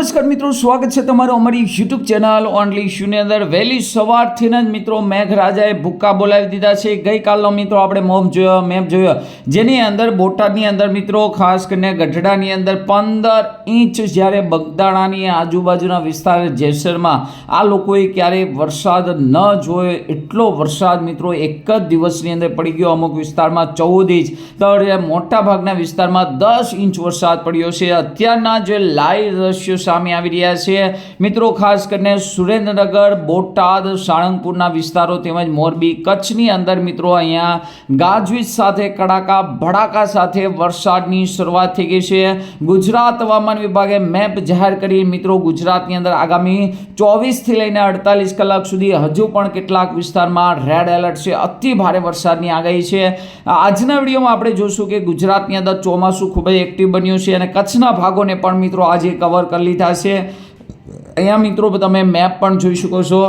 નમસ્કાર મિત્રો, સ્વાગત છે તમારું અમારી યુટ્યુબ ચેનલ ઓનલી શૂની અંદર. વહેલી સવારથી જ મિત્રો મેઘરાજાએ ભૂક્કા બોલાવી દીધા છે. ગઈકાલનો મિત્રો આપણે મોપ જોયો, મેપ જોયો. જેની અંદર, બોટાદની અંદર મિત્રો, ખાસ કરીને ગઢડાની અંદર પંદર ઇંચ જ્યારે બગદાણાની આજુબાજુના વિસ્તાર જેસરમાં આ લોકોએ ક્યારેય વરસાદ ન જોયો. એટલો વરસાદ મિત્રો એક જ દિવસની અંદર પડી ગયો. અમુક વિસ્તારમાં ચૌદ ઇંચ તો મોટા ભાગના વિસ્તારમાં દસ ઇંચ વરસાદ પડ્યો છે. અત્યારના જે લાઈવ દ્રશ્યો સામે આવી રહ્યા છે. મિત્રો, ખાસ કરીને સુરેન્દ્રનગર, બોટાદ, સાળંગપુરના વિસ્તારો તેમજ મોરબી કચ્છની અંદર મિત્રો, અહીંયા ગાજવીજ સાથે, કડાકા, ભડાકા સાથે વરસાદની શરૂઆત થઈ ગઈ છે. ગુજરાત હવામાન વિભાગે મેપ જાહેર કરી. મિત્રો, ગુજરાતની અંદર આગામી ચોવીસથી લઈને અડતાલીસ કલાક સુધી હજુ પણ કેટલાક વિસ્તારમાં રેડ એલર્ટ છે. અતિ ભારે વરસાદની આગાહી છે. આજના વિડીયોમાં આપણે જોશું કે ગુજરાતની અંદર ચોમાસું ખૂબ જ એક્ટિવ બન્યું છે અને કચ્છના ભાગોને પણ મિત્રો આજે કવર કરી લીધા છે અહીંયા મિત્રો તમે મેપ પણ જોઈ શકો છો.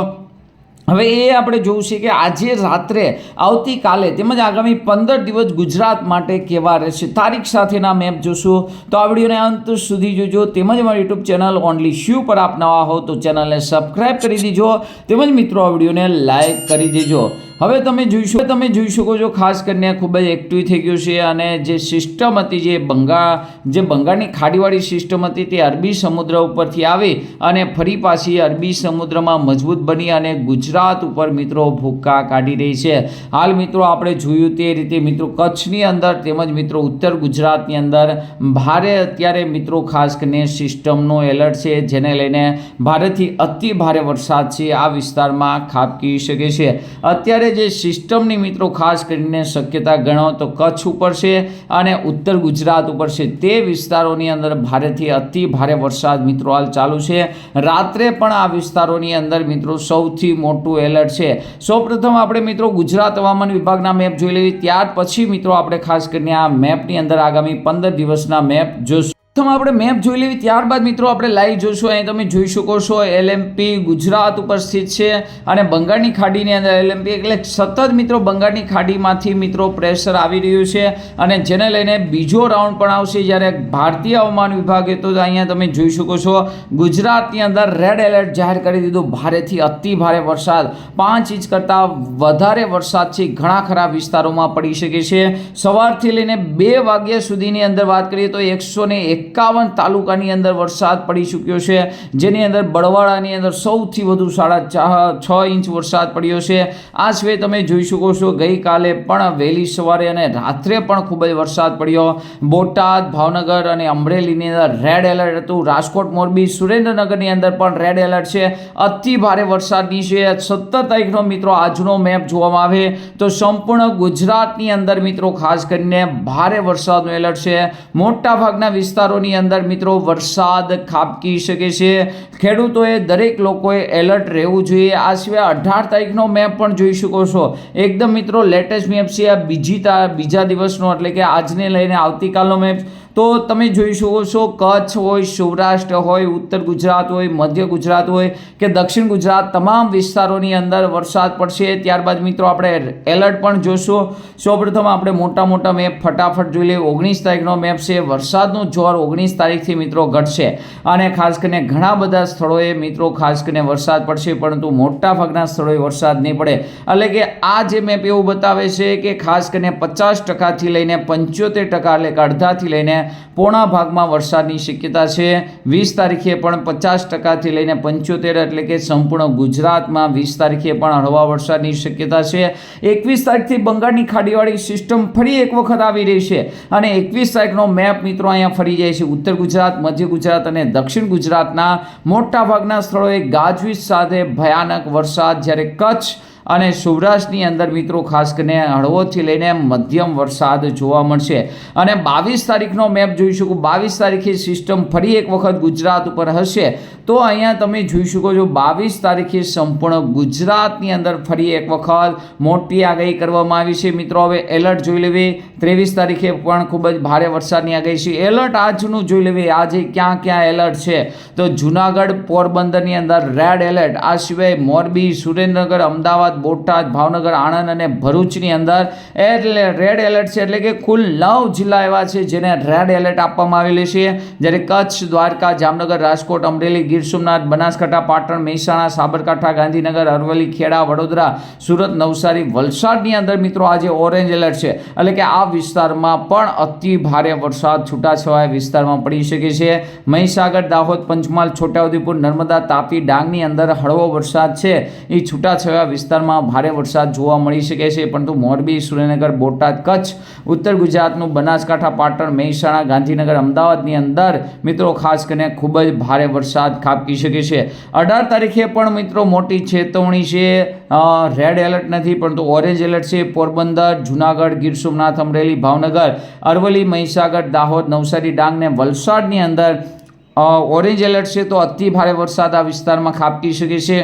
હવે એ આપણે જોવું છે કે આજે રાત્રે, આવતીકાલે તેમજ આગામી પંદર દિવસ ગુજરાત માટે કેવા રહેશે? તારીખ સાથેના મેપ જોશો. તો આ વિડીયોને અંત સુધી જોજો. તેમજ અમારી યુટ્યુબ ચેનલ ઓનલી શ્યુ પર આપ નવા હો તો ચેનલને સબસ્ક્રાઈબ કરી દેજો. તેમજ મિત્રો, આ વિડીયોને લાઈક કરી દેજો. હવે તમે જોઈ તમે જોઈ શકો છો, ખાસ કરીને ખૂબ જ એક્ટિવ થઈ ગયું છે અને જે સિસ્ટમ હતી, જે બંગાળ જે બંગાળની ખાડીવાળી સિસ્ટમ હતી, તે અરબી સમુદ્ર ઉપરથી આવી અને ફરી પાછી અરબી સમુદ્રમાં મજબૂત બની અને ગુજરાત ઉપર મિત્રો ભૂક્કા કાઢી રહી છે. હાલ મિત્રો આપણે જોયું તે રીતે મિત્રો કચ્છની અંદર તેમજ મિત્રો ઉત્તર ગુજરાતની અંદર ભારે અત્યારે મિત્રો ખાસ કરીને સિસ્ટમનો એલર્ટ છે, જેને લઈને ભારેથી અતિ ભારે વરસાદ છે આ વિસ્તારમાં ખાબકી શકે છે. અત્યારે જે સિસ્ટમની મિત્રો ખાસ કરીને શક્યતા ગણો તો કચ્છ ઉપર છે અને ઉત્તર ગુજરાત ઉપર છે. તે વિસ્તારોની અંદર ભારેથી અતિ ભારે વરસાદ મિત્રો હાલ ચાલુ છે. રાત્રે પણ આ વિસ્તારોની અંદર મિત્રો સૌથી મોટું એલર્ટ છે. સૌપ્રથમ આપણે મિત્રો ગુજરાત હવામાન વિભાગના મેપ જોઈ લેવી ત્યાર પછી મિત્રો આપણે ખાસ કરીને આ મેપની અંદર આગામી પંદર દિવસના મેપ જોશું. પ્રથમ આપણે મેપ જોઈ લેવી. ત્યારબાદ મિત્રો આપણે લાઈવ જોશું અહીં તમે જોઈ શકો છો એલએમપી ગુજરાત ઉપર સ્થિત છે અને બંગાળની ખાડીની અંદર એલએમપી એટલે સતત મિત્રો બંગાળની ખાડીમાંથી મિત્રો પ્રેશર આવી રહ્યું છે અને જેને લઈને બીજો રાઉન્ડ પણ આવશે જ્યારે ભારતીય હવામાન વિભાગે તો અહીંયા તમે જોઈ શકો છો ગુજરાતની અંદર રેડ એલર્ટ જાહેર કરી દીધું. ભારેથી અતિ ભારે વરસાદ. પાંચ ઇંચ કરતાં વધારે વરસાદ છે. ઘણા ખરા વિસ્તારોમાં પડી શકે છે. સવારથી લઈને બે વાગ્યા સુધીની અંદર વાત કરીએ તો એકસો ને એકાવન તાલુકાની અંદર વરસાદ પડી ચૂક્યો છે. જેની અંદર બળવાડાની અંદર સૌથી વધુ સાડા છ ઇંચ વરસાદ પડ્યો છે. આ સિવાય તમે જોઈ શકો છો, ગઈકાલે પણ વહેલી સવારે અને રાત્રે પણ ખૂબ જ વરસાદ પડ્યો. બોટાદ, ભાવનગર અને અમરેલીની અંદર રેડ એલર્ટ હતું. રાજકોટ, મોરબી, સુરેન્દ્રનગરની અંદર પણ રેડ એલર્ટ છે. અતિ ભારે વરસાદની છે. સત્તર તારીખનો મિત્રો આજનો મેપ જોવામાં આવે તો સંપૂર્ણ ગુજરાતની અંદર મિત્રો ખાસ કરીને ભારે વરસાદનું એલર્ટ છે. મોટા ભાગના વિસ્તારોની અંદર મિત્રો વરસાદ ખાબકી શકે છે. ખેડૂતોએ દરેક લોકોએ એલર્ટ રહેવું જોઈએ. આ સિવાય અઢાર તારીખનો મેપ પણ જોઈ શકો છો. એકદમ મિત્રો લેટેસ્ટ મેપ છે આ બીજી બીજા દિવસનો એટલે કે આજને લઈને આવતીકાલનો મેપ. તો તમે જોઈ શકો છો કચ્છ હોય, સૌરાષ્ટ્ર હોય, ઉત્તર ગુજરાત હોય, મધ્ય ગુજરાત હોય કે દક્ષિણ ગુજરાત, તમામ વિસ્તારોની અંદર વરસાદ પડશે. ત્યારબાદ મિત્રો આપણે એલર્ટ પણ જોશું. સૌપ્રથમ આપણે મોટા મોટા મેપ ફટાફટ જોઈ લઈએ. ઓગણીસ તારીખનો મેપ છે. વરસાદનું જોર ઓગણીસ તારીખથી મિત્રો ઘટશે. અને ખાસ કરીને ઘણા બધા સ્થળોએ મિત્રો ખાસ કરીને વરસાદ પડશે, પરંતુ મોટા ભાગના સ્થળોએ વરસાદ નહીં પડે. એટલે કે આ જે મેપ એવું બતાવે છે કે ખાસ કરીને પચાસ ટકાથી લઈને પંચોતેર ટકા એટલે કે અડધાથી લઈને પોણા ભાગમાં વરસાદની શક્યતા છે. વીસ તારીખે પણ પચાસ ટકાથી લઈને પંચોતેર, એટલે કે સંપૂર્ણ ગુજરાતમાં વીસ તારીખે પણ હળવા વરસાદની શક્યતા છે. એકવીસ તારીખથી બંગાળની ખાડીવાળી સિસ્ટમ ફરી એક વખત આવી રહી છે અને એકવીસ તારીખનો મેપ મિત્રો અહીંયા ફરી જાય છે. ઉત્તર ગુજરાત, મધ્ય ગુજરાત અને દક્ષિણ ગુજરાતના મોટા ભાગના સ્થળોએ ગાજવીજ સાથે ભયાનક વરસાદ જ્યારે કચ્છ અને સૌરાષ્ટ્રની અંદર મિત્રો ખાસ કરીને હળવોથી લઈને મધ્યમ વરસાદ જોવા મળશે. અને બાવીસ તારીખનો મેપ જોઈ શકો. બાવીસ તારીખે સિસ્ટમ ફરી એક વખત ગુજરાત ઉપર હશે. તો અહીંયા તમે જોઈ શકો છો, બાવીસ તારીખે સંપૂર્ણ ગુજરાતની અંદર ફરી એક વખત મોટી આગાહી કરવામાં આવી છે. મિત્રો, હવે એલર્ટ જોઈ લેવી. ત્રેવીસ તારીખે પણ ખૂબ જ ભારે વરસાદની આગાહી છે. એલર્ટ આજનું જોઈ લેવી. આજે ક્યાં ક્યાં એલર્ટ છે? તો જુનાગઢ પોરબંદરની અંદર રેડ એલર્ટ. આ સિવાય મોરબી, સુરેન્દ્રનગર, અમદાવાદ અમદાવાદ, બોટાદ, ભાવનગર, આણંદ અને ભરૂચની અંદર. એટલે રેડ એલર્ટ છે, એટલે કે કુલ નવ જિલ્લા એવા છે જેને રેડ એલર્ટ આપવામાં આવેલી છે. જ્યારે કચ્છ, દ્વારકા, જામનગર, રાજકોટ, અમરેલી, ગીર સોમનાથ, બનાસકાંઠા, પાટણ, મહેસાણા, સાબરકાંઠા, ગાંધીનગર, અરવલ્લી, ખેડા, વડોદરા, સુરત, નવસારી, વલસાડની અંદર મિત્રો આજે ઓરેન્જ એલર્ટ છે. એટલે કે આ વિસ્તારમાં પણ અતિ ભારે વરસાદ છૂટાછવાયા વિસ્તારમાં પડી શકે છે. મહીસાગર, દાહોદ, પંચમહાલ, છોટાઉદેપુર, નર્મદા, તાપી, ડાંગની અંદર હળવો વરસાદ છે. એ છૂટાછવાયા વિસ્તારમાં ભારે વરસાદ જોવા મળી શકે છે, પરંતુ મોરબી, સુરેન્દ્રનગર, બોટાદ, કચ્છ, ઉત્તર ગુજરાતનું બનાસકાંઠા, પાટણ, મહેસાણા, ગાંધીનગર, અમદાવાદની અંદર મિત્રો ખાસ કરીને ખૂબ જ ભારે વરસાદ ખાબકી શકે છે. અઢાર તારીખે પણ મિત્રો મોટી ચેતવણી છે રેડ એલર્ટ નથી, પરંતુ ઓરેન્જ એલર્ટ છે. પોરબંદર, જુનાગઢ, ગીર સોમનાથ, અમરેલી, ભાવનગર, અરવલ્લી, મહીસાગર, દાહોદ, નવસારી, ડાંગ ને વલસાડની અંદર ઓરેન્જ એલર્ટ છે તો અતિ ભારે વરસાદ આ વિસ્તારમાં ખાબકી શકે છે.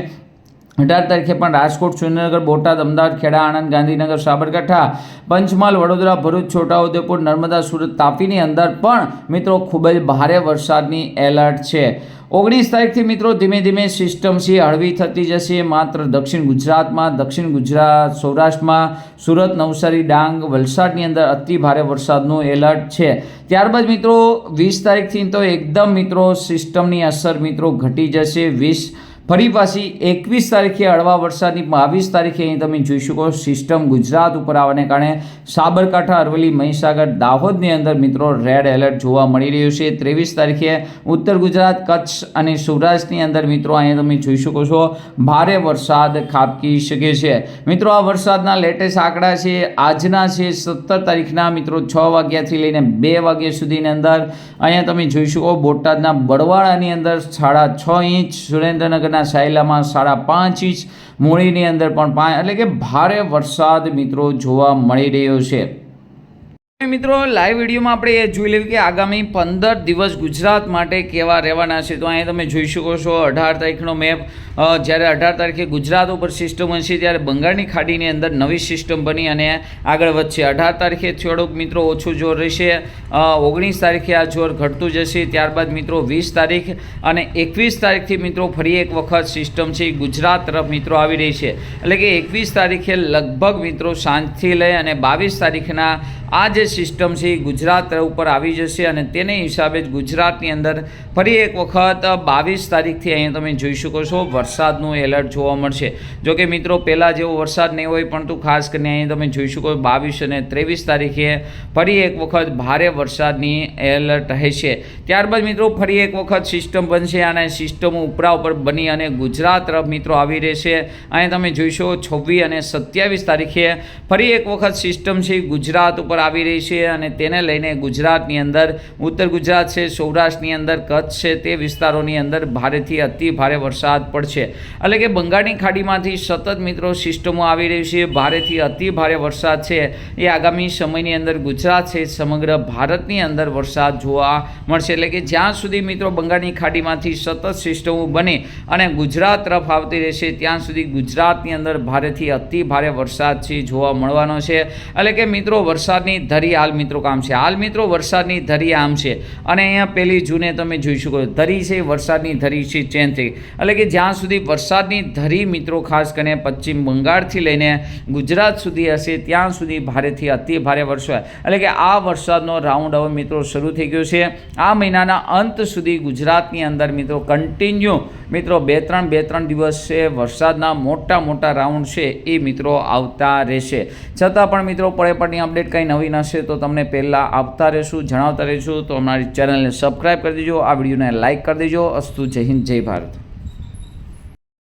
અઢાર તારીખે પણ રાજકોટ, સુરેન્દ્રનગર, બોટાદ, અમદાવાદ, ખેડા, આણંદ, ગાંધીનગર, સાબરકાંઠા, પંચમહાલ, વડોદરા, ભરૂચ છોટાઉદેપુર નર્મદા, સુરત, તાપીની અંદર પણ મિત્રો ખૂબ જ ભારે વરસાદની એલર્ટ છે. ઓગણીસ તારીખથી મિત્રો ધીમે ધીમે સિસ્ટમ છે હળવી થતી જશે. માત્ર દક્ષિણ ગુજરાતમાં, દક્ષિણ ગુજરાત, સૌરાષ્ટ્રમાં, સુરત, નવસારી, ડાંગ, વલસાડની અંદર અતિ ભારે વરસાદનું એલર્ટ છે. ત્યારબાદ મિત્રો વીસ તારીખથી તો એકદમ મિત્રો સિસ્ટમની અસર મિત્રો ઘટી જશે. વીસ ફરી પાછી એકવીસ તારીખે હળવા વરસાદની બાવીસ તારીખે અહીં તમે જોઈ શકો સિસ્ટમ ગુજરાત ઉપર આવવાને કારણે સાબરકાંઠા, અરવલ્લી, મહીસાગર, દાહોદની અંદર મિત્રો રેડ એલર્ટ જોવા મળી રહ્યું છે. ત્રેવીસ તારીખે ઉત્તર ગુજરાત, કચ્છ અને સૌરાષ્ટ્રની અંદર મિત્રો અહીંયા તમે જોઈ શકો છો, ભારે વરસાદ ખાબકી શકે છે. મિત્રો આ વરસાદના લેટેસ્ટ આંકડા છે, આજના છે સત્તર તારીખના મિત્રો છ વાગ્યાથી લઈને બે વાગ્યા સુધીની અંદર અહીંયા તમે જોઈ શકો બોટાદના બળવાળાની અંદર સાડા છ ઇંચ, સુરેન્દ્રનગરના સાયલામાં સાડા પાંચ ઇંચ મૂળીની અંદર પણ પાંચ એટલે કે ભારે વરસાદ મિત્રો જોવા મળી રહ્યો છે. મિત્રો લાઈવ વિડીયોમાં આપણે એ જોઈ લેવું કે આગામી પંદર દિવસ ગુજરાત માટે કેવા રહેવાના છે. તો અહીંયા તમે જોઈ શકો છો અઢાર તારીખનો મેપ. જ્યારે અઢાર તારીખે ગુજરાત ઉપર સિસ્ટમ બનશે, ત્યારે બંગાળની ખાડીની અંદર નવી સિસ્ટમ બની અને આગળ વધશે. અઢાર તારીખે થોડુંક મિત્રો ઓછું જોર રહેશે. ઓગણીસ તારીખે આ જોર ઘટતું જશે. ત્યારબાદ મિત્રો વીસ તારીખ અને એકવીસ તારીખથી મિત્રો ફરી એક વખત સિસ્ટમ છે ગુજરાત તરફ મિત્રો આવી રહી છે. એટલે કે એકવીસ તારીખે લગભગ મિત્રો સાંજથી લઈ અને બાવીસ તારીખના આ જે સિસ્ટમ છે એ ગુજરાત ઉપર આવી જશે અને તેને હિસાબે જ ગુજરાતની અંદર ફરી એક વખત બાવીસ તારીખથી અહીંયા તમે જોઈ શકો છો વરસાદનું એલર્ટ જોવા મળશે. જો કે મિત્રો, પહેલાં જેવો વરસાદ નહીં હોય પરંતુ ખાસ કરીને અહીં તમે જોઈ શકો બાવીસ અને ત્રેવીસ તારીખે ફરી એક વખત ભારે વરસાદની એલર્ટ રહેશે. ત્યારબાદ મિત્રો, ફરી એક વખત સિસ્ટમ બનશે અને સિસ્ટમ ઉપરા ઉપર બની અને ગુજરાત તરફ મિત્રો આવી રહેશે. અહીં તમે જોઈશો છવ્વીસ અને સત્યાવીસ તારીખે ફરી એક વખત સિસ્ટમ છે ગુજરાત ઉપર આવી રહી છે અને તેને લઈને ગુજરાતની અંદર, ઉત્તર ગુજરાત છે, સૌરાષ્ટ્રની અંદર કચ્છ છે, તે વિસ્તારોની અંદર ભારેથી અતિ ભારે વરસાદ પડશે. એટલે કે બંગાળની ખાડીમાંથી સતત મિત્રો સિસ્ટમો આવી રહી છે, ભારેથી અતિ ભારે વરસાદ છે. એ આગામી સમયની અંદર ગુજરાત છે, સમગ્ર ભારતની અંદર વરસાદ જોવા મળશે. એટલે કે જ્યાં સુધી મિત્રો બંગાળની ખાડીમાંથી સતત સિસ્ટમો બને અને ગુજરાત તરફ આવતી રહેશે, ત્યાં સુધી ગુજરાતની અંદર ભારેથી અતિ ભારે વરસાદ છે, જોવા મળવાનો છે. એટલે કે મિત્રો વરસાદની ધરી હાલ મિત્રો કામ છે. હાલ મિત્રો વરસાદની ધરી આમ છે. અને અહીંયા પહેલી જૂને તમે જોઈ શકો ધરી છે, વરસાદની ધરી છે ચેન્જ થઈ. એટલે કે જ્યાં સુધી વરસાદની ધરી મિત્રો ખાસ કરીને પશ્ચિમ બંગાળથી લઈને ગુજરાત સુધી હશે, ત્યાં સુધી ભારેથી અતિ ભારે વરસાદ એટલે કે આ વરસાદનો રાઉન્ડ હવે મિત્રો શરૂ થઈ ગયો છે. આ મહિનાના અંત સુધી ગુજરાતની અંદર મિત્રો કન્ટિન્યુ મિત્રો બે ત્રણ બે ત્રણ દિવસ છે વરસાદના મોટા મોટા રાઉન્ડ છે એ મિત્રો આવતા રહેશે. છતાં પણ મિત્રો પડે પડની અપડેટ કંઈ નવી નશે તો તમને પહેલાં આપતા રહેશું, જણાવતા રહેશું. તો અમારી ચેનલને સબસ્ક્રાઈબ કરી દેજો, આ વિડીયોને લાઇક કરી દેજો. અસ્તુ જય હિન્દ, જય ભારત.